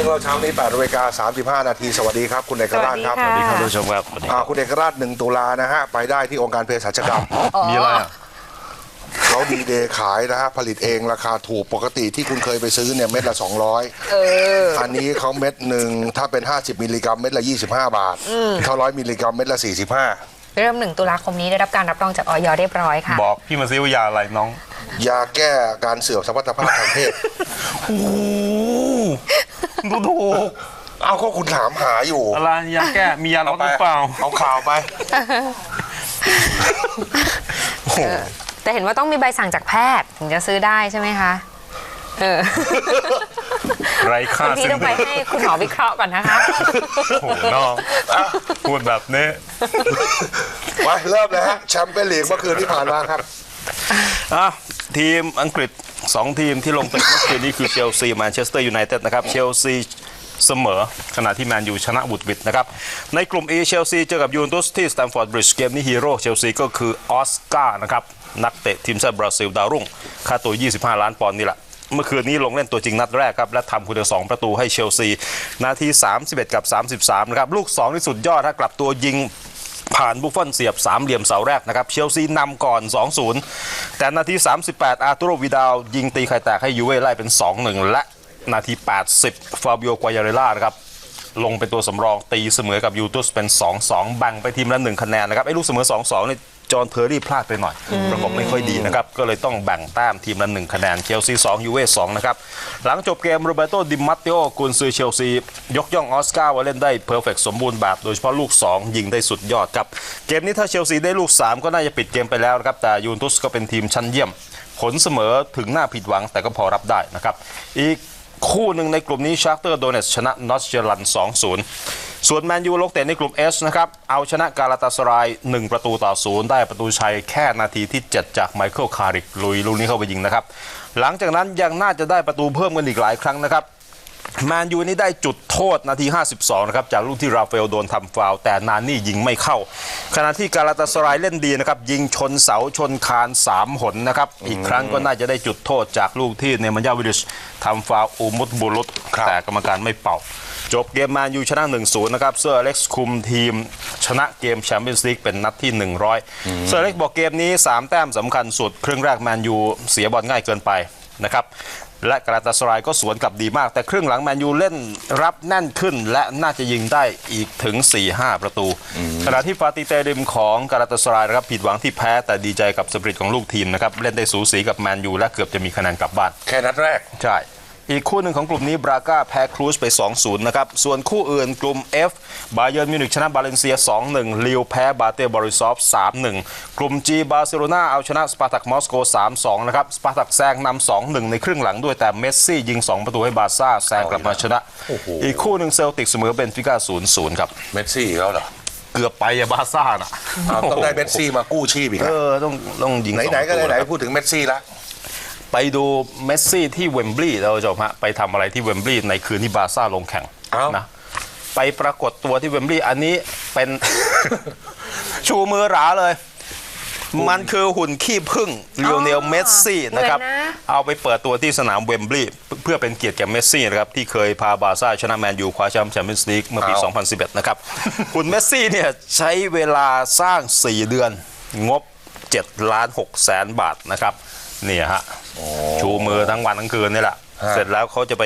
รื่องเราเช้านี้8นาฬิกา35 นาที สวัสดีครับ คุณเอกราชครับสวัสดีค่ะท่านผู้ชมครับสวัสดีคอ่ารับคุณเอกราชหนึ่งตุลานะฮะ ไปได้ที่องค์การเภสัชกรรม มีอะไรอะเขาดีเดย์ขายนะฮะ ผลิตเองราคาถูกปกติที่คุณเคยไปซื้อเนี่ยเม็ดละ 200เอออันนี้เขาเม็ดหนึ่งถ้าเป็น 50 มิลลิกรัมเม็ดละ 25 บาทถ้าร้อยมิลลิกรัมเม็ดละ 45เริ่มหนึ่งตุลาคมนี้ได้รับการรับรองจากออยเรียบร้อยค่ะ บอกพี่มาซิว่ายาอะไรน้อง ยาแก้การเสื่อมสมรรถภาพทางเพศโอ้ ดูถูกเอาก็คุณถามหาอยู่อะไรยาแก้มียาลดหรือเปล่า เอาข่าวไปโอ้โหแต่เห็นว่าต้องมีใบสั่งจากแพทย์ถึงจะซื้อได้ใช่ไหมคะเออไรค่าคุณพี่สิ่งต้องไปให้คุณหมอวิเคราะห์ก่อนนะคะโอ้โหน้องพูดแบบนี้ไปเริ่มเลยฮะแชมเปี้ยนลีกเมื่อคืนที่ผ่านมาครับ อะทีมอังกฤษ 2 ทีมที่ลงเตะเมื่อคืนนี้คือเชลซีแมนเชสเตอร์ยูไนเต็ดนะครับเชลซีเสมอขณะที่แมนยูชนะบุตรบิดนะครับ ในกลุ่ม E เชลซีเจอกับยูเวนตุสที่สแตมฟอร์ดบริดจ์เกมนี้ฮีโร่เชลซีก็คือออสการ์นะครับ นักเตะทีมชาติบราซิลดาวรุ่ง ค่าตัว 25 ล้านปอนด์นี่แหละ เมื่อคืนนี้ลงเล่นตัวจริงนัดแรกครับ และทำคุณสองประตูให้เชลซี นาที 31 กับ 33 นะครับ ลูก 2 ที่สุดยอดถ้ากลับตัวยิง ผ่านบุฟฟอนเสียบสามเหลี่ยมเสาแรกนะครับเชลซีนำก่อน 2-0 แต่นาที 38 อาร์ตูโรวิดาวยิงตีไข่แตกให้ยูเว่ไล่เป็น 2-1 และนาที 80 ฟาบิโอ กวายาเรล่านะครับลงเป็นตัวสำรองตีเสมอกับยูตุสเป็น 2-2 แบ่งไปทีมละ 1 คะแนนนะครับไอ้ลูกเสมอ 2-2นี่ย จอห์นเทอร์รี่พลาดไปหน่อย ประกบไม่ค่อยดีนะครับ ก็เลยต้องแบ่งแต้มทีมละ1คะแนนเชลซี2ยูเว่2นะครับ หลังจบเกมโรเบโตดิมัตเตโอกุนซือเชลซี ยกย่องออสการ์ว่าเล่นได้เพอร์เฟกสมบูรณ์แบบ โดยเฉพาะลูก 2 ยิงได้สุดยอดครับ เกมนี้ถ้าเชลซีได้ลูก 3 ก็น่าจะปิดเกมไปแล้วนะครับ แต่ยูเวนตุสก็เป็นทีมชั้นเยี่ยม ผลเสมอถึงหน้าผิดหวังแต่ก็พอรับได้นะครับอีกคู่หนึ่งในกลุ่มนี้ชาร์เตอร์โดเนสชนะนอตเจอรัน2-0 ส่วนแมนยูลกเตะในกลุ่ม S นะครับ เอาชนะกาลาตาสราย 1 ประตูต่อศูนย์ได้ประตูชัยแค่นาทีที่ 7 จากไมเคิลคาริกลุยลูกนี้เข้าไปยิงนะครับ หลังจากนั้นยังน่าจะได้ประตูเพิ่มกันอีกหลายครั้งนะครับแมนยูนี่ได้จุดโทษนาที 52 นะครับ จากลูกที่ราฟาเอลโดนทำฟาวล์แต่นานี่ยิงไม่เข้า ขณะที่กาลาตาสรายเล่นดีนะครับ ยิงชนเสาชนคาน 3 หนนะครับ อีกครั้งก็น่าจะได้จุดโทษจากลูกที่เนมันยาวิดิชทำฟาวล์อูมุตบุรุษครับแต่กรรมการไม่เป่า จบเกมแมนยูชนะ 1-0 นะครับ เซอร์อเล็กซ์คุมทีมชนะเกมแชมเปี้ยนส์ลีกเป็นนัดที่ 100 เซอร์อเล็กซ์บอกเกมนี้ 3 แต้มสำคัญสุด ครึ่งแรกแมนยูเสียบอลง่ายเกินไปนะครับและกราตาสรายก็สวนกลับดีมาก แต่ครึ่งหลังแมนยูเล่นรับแน่นขึ้น และน่าจะยิงได้อีกถึง 4-5 ประตู ขณะที่ฟาติเตริมของกราตาสรายนะครับผิดหวังที่แพ้ แต่ดีใจกับสปริตของลูกทีมนะครับเล่นได้สูสีกับแมนยูและเกือบจะมีคะแนนกลับบ้าน แค่นัดแรกใช่ อีกคู่หนึ่งของกลุ่มนี้บราก้าแพ้ครูซไป 2-0 นะครับ ส่วนคู่อื่นกลุ่ม F บาเยิร์นมิวนิกชนะบาเลนเซีย 2-1 ลิวแพ้บาเต้บอริซอฟ 3-1 กลุ่ม G บาร์เซโลนาเอาชนะสปาร์ตักมอสโก 3-2 นะครับ สปาร์ตักแซงนำ2-1 ในครึ่งหลังด้วยแต่เมสซี่ยิง 2 ประตูให้บาร์ซ่าแซงกลับมาชนะโอ้โหอีกคู่หนึ่งเซลติกเสมอเบนฟิก้า 0-0 ครับ เมสซี่แล้วเหรอเกือบไปอะบาร์ซ่าน่ะอ้าวต้องได้เมสซี่มากู้ชีพอีกเอแล้วอต้องต้องยิงสองไหนๆก็ประตูไหนนะครับๆพูดถึงเมสซี่ละ ไปดูเมสซี่ที่เวมบลีย์เราจะมาไปทำอะไรที่เวมบลีย์ในคืนที่บาร์ซ่าลงแข่งเอ้านะไปปรากฏตัวที่เวมบลีย์อันนี้เป็น ชูมือหราเลย มันคือหุ่นขี้ผึ้งเลโอเนลเมสซี่นะครับเหมือนนะ เอาไปเปิดตัวที่สนามเวมบลีย์เพื่อเป็นเกียรติแก่เมสซี่นะครับ ที่เคยพาบาร์ซ่าชนะแมนยูคว้าแชมป์แชมเปี้ยนส์ลีกเมื่อปีเอา2011 นะครับ หุ่นเมสซี่เนี่ยใช้เวลาสร้าง 4 เดือนงบ 7 ล้าน6แสนบาทนะครับ เนี่ยฮะชูมือทั้งวันทั้งคืนนี่แหละฮะเสร็จแล้วเขาจะไป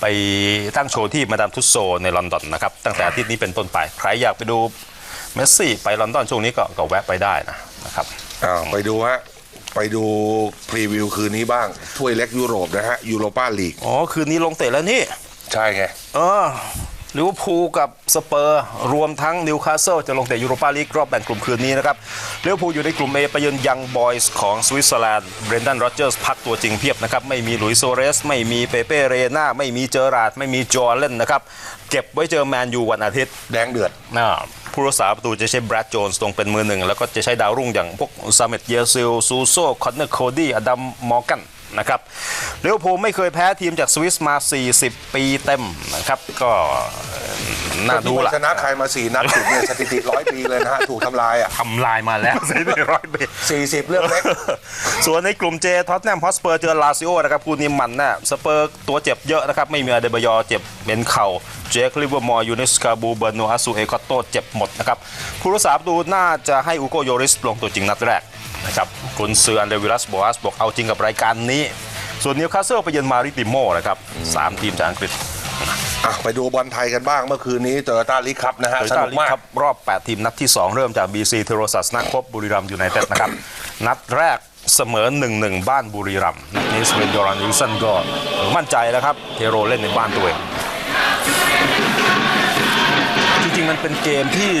ไปตั้งโชว์ที่มาดามทุสโซในลอนดอนนะครับ ตั้งแต่อาทิตย์นี้เป็นต้นไป ใครอยากไปดูเมสซี่ไปลอนดอนช่วงนี้ก็ก็แวะไปได้นะนะครับอ้าวไปดูฮะไปดูพรีวิวคืนนี้บ้าง ถ้วยเล็กยุโรปนะฮะยูโรปาลีกอ๋อ คืนนี้ลงเตะแล้วนี่ ใช่ไงเออ ลิเวอร์พูลกับสเปอร์ รวมทั้งนิวคาสเซิลจะลงแต่ยูโรปาลีกรอบแบ่งกลุ่มคืนนี้นะครับลิเวอร์พูลอยู่ในกลุ่ม A ไปเยือนยังบอยส์ของสวิตเซอร์แลนด์เบรนดันโรเจอร์สพักตัวจริงเพียบนะครับ ไม่มีหลุยส์โซเรส ไม่มีเปเป้เรนาไม่มีเจอราร์ดไม่มีจอร์เลนนะครับ เก็บไว้เจอแมนยูวันอาทิตย์แดงเดือดอ่า ผู้รักษาประตูจะใช้แบรดโจนส์ตรงเป็นมือหนึ่ง แล้วก็จะใช้ดาวรุ่งอย่างพวกซาเมตเยซิลซูโซคอนเนอร์โคดี้อดัมมอร์กันนะครับลิเวอร์พูไม่เคยแพ้ทีมจากสวิสมา 40 ปีเต็มนะครับก็ น่าดูที่ละชนะใครมาสี่นัดติดเนี่ยสถิติร้อยปีเลยนะฮะถูกทำลายอะทำลายมาแล้วใช่ไหมร้อยเบสี่สิบเรื่องเล็กส่วนในกลุ่มเจท็อตแนมฮอสเปอร์เจอลาซิโอนะครับคู่นี้มันนะสเปอร์ตัวเจ็บเยอะนะครับ ไม่มีอเดบายอร์เจ็บเป็นเข่าเจคลิเวอร์มอร์ยูเนสกาบูเบอร์โนอาซูเอคอตโตเจ็บหมดนะครับผู้รักษาประตูน่าจะให้อูโกโยริสลงตัวจริงนัดแรกนะครับกุนซืออันเดวิลัสบอสบอกเอาจริงกับรายการนี้ ส่วนนิวคาสเซิลไปเยือนมาริติโมนะครับสามทีมจากอังกฤษ อะไปดูบอลไทยกันบ้างเมื่อคืนนี้โตโยต้าลีคัพนะฮะโดยสตานุกลีกมากครับรอบ 8 ทีมนัดที่ 2 เริ่มจาก BC เทโรซัสนักพบบุรีรัมย์ยูไนเต็ดนะครับ นัดแรกเสมอ 1-1 บ้านบุรีรัมย์นัดนี้สเวนยอรันยูสันก็มั่นใจแล้วครับ เทโรเล่นในบ้านตัวเอง จริงๆ มันเป็นเกมที่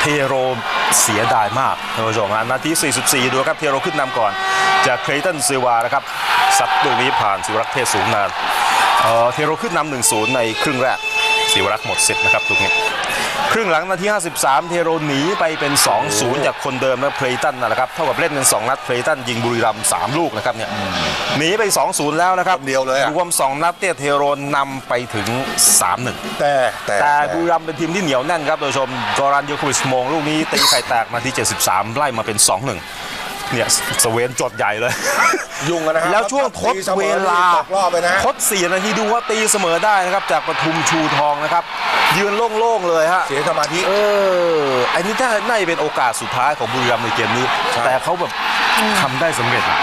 เทโรเสียดายมากท่านผู้ชมฮะนาที 44 ดูครับ เทโรขึ้นนำก่อน จากเคลตันซิลวานะครับซัดลูกนี้ผ่านสิวรักษ์เทศสูงนาน เอ่อเทโรขึ้นนำ1-0ในครึ่งแรกสิวรักษ์หมดสิทธิ์นะครับลูกนี้ครึ่งหลังนาที 53 เทโรหนีไปเป็น 2-0 จากคนเดิมนะเพลตันนั่นแหละครับเท่ากับเล่นเป็น 2 นัดเพลตันยิงบุรีรัมย์3ลูกนะครับเนี่ยหนีไป 2-0 แล้วนะครับคนเดียวเลยอะรวม 2 นัดเนี่ยเทโรนำไปถึง 3-1แต่แต่แต่บุรีรัมย์เป็นทีมที่เหนียวแน่นครับโดยชมกอรันโยโควิชโมงลูกนี้ตีไข่แตกมาที่73 ไล่มาเป็น 2-1 เนี่ยสเวนจดใหญ่เลย ยุ่งกันนะฮะแล้วช่วงทดตีสมอเวลาตกรอบไปนะทด4นาทีดูว่าตีเสมอได้นะครับ จากปทุมชูทองนะครับ ยืนโล่ง ๆ เลยฮะ เสียสมาธิ เออ อันนี้ถ้าน่าจะเป็นโอกาสสุดท้ายของบุรีรัมย์ในเกมนี้ใช่แต่เขาแบบ ทำได้สำเร็จฮะ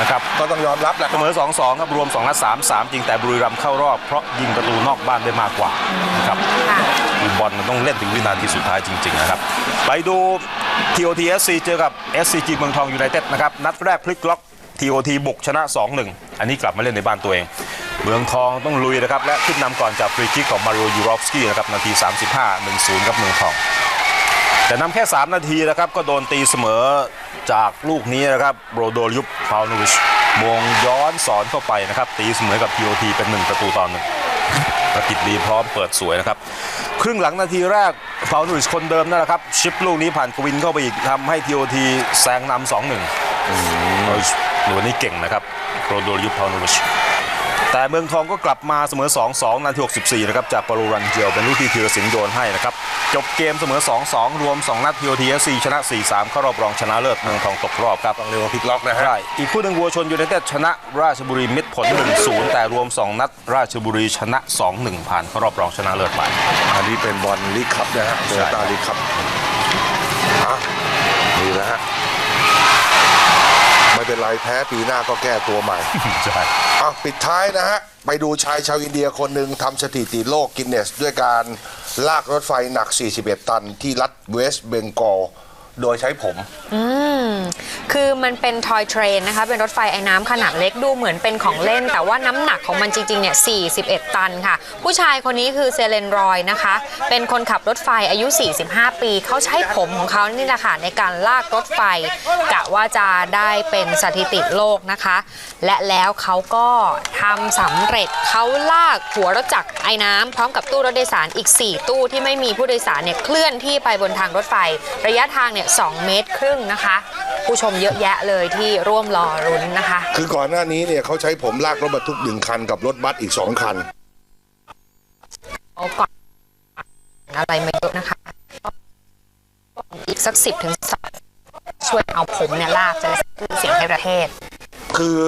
นะครับก็ต้องยอมรับแหละคเสรับมอ 2-2 ครับรวม2นัด3-3 จริงแต่บุรีรัมย์เข้ารอบ เพราะยิงประตูนอกบ้านได้มากกว่านะครับค่ะคือบอลมันต้องเล่นถึงวินาทีสุดท้ายจริง ๆ นะครับ ไปดู TOT SC เจอกับ SCG เมืองทองยูไนเต็ดนะครับ นัดแรกพลิกล็อก TOT บุกชนะ 2-1 อันนี้กลับมาเล่นในบ้านตัวเอง เมืองทองต้องลุยนะครับ และขึ้นนำก่อนจากฟรีคิกของมาริโอยูรอฟสกี้นะครับนาที 35 1-0 กับเมืองทอง แต่นำแค่ 3 นาทีนะครับก็โดนตีเสมอ จากลูกนี้นะครับโรโดยุปพาวนูวิชมงย้อนสอนเข้าไปนะครับ ตีเสมอกับ TOT เป็น 1 ประตูต่อหนึ่งประกิจดีพร้อมเปิดสวยนะครับ ครึ่งหลังนาทีแรกฟาวนูริชคนเดิมนั่นแหละครับ ชิปลูกนี้ผ่านกวินเข้าไปอีกทำให้ทีโอทีแซงนำสองหนึ่งหนูนี้เก่งนะครับโรโดยุปพาวนูริช แต่เมืองทองก็กลับมาเสมอ 2-2 นาที 64 นะครับ จากปารูรันเจียวเป็นลูกที่ธีรศิลป์โยนให้นะครับ จบเกมเสมอ 2-2 รวม 2 นัดทีโอทีเอสซีชนะ 4-3 เข้ารอบรองชนะเลิศเมืองทองตกรอบครับต้องเรียกว่าพลิกล็อกนะฮะใช่อีกคู่หนึ่งวัวชนยูไนเต็ดชนะราชบุรีมิตรผล 1-0 แต่รวม 2 นัดราชบุรีชนะ 2-1 ผ่านเข้ารอบรองชนะเลิศไปอันนี้เป็นบอลลีกคัพนะฮะโตโยต้าลีกคัพอะนี่นะฮะ ไม่เป็นไรแพ้ปีหน้าก็แก้ตัวใหม่ใช่อะปิดท้ายนะฮะ ไปดูชายชาวอินเดียคนหนึ่งทำสถิติโลกกินเนส ด้วยการลากรถไฟหนัก 41 ตันที่รัฐเวสต์เบงกอล โดยใช้ผม อืมคือมันเป็นทอยเทรนนะคะ เป็นรถไฟไอ้น้ำขนาดเล็กดูเหมือนเป็นของเล่น แต่ว่าน้ำหนักของมันจริงๆเนี่ย 41 ตันค่ะ ผู้ชายคนนี้คือเซเลนรอยนะคะ เป็นคนขับรถไฟอายุ 45 ปี เขาใช้ผมของเขานี่แหละค่ะในการลากรถไฟ กะว่าจะได้เป็นสถิติโลกนะคะ และแล้วเขาก็ทำสำเร็จเขาลากหัวรถจักรไอ้น้ำพร้อมกับตู้รถโดยสารอีก 4 ตู้ที่ไม่มีผู้โดยสารเนี่ยเคลื่อนที่ไปบนทางรถไฟ ระยะทางเนี่ย2เมตรครึ่งนะคะ ผู้ชมเยอะแยะเลยที่ร่วมรอรุ้นนะคะ คือก่อนหน้านี้เนี่ยเขาใช้ผมลากรถบรรทุกหนึ่งคันกับรถบัสอีกสองคันเอาก่อนอะไรมาเยอะนะคะ อีกสักสิบถึงสช่วยเอาผมเนี่ยลากจะได้สร้างชื่อเสียงให้ประเทศ คือ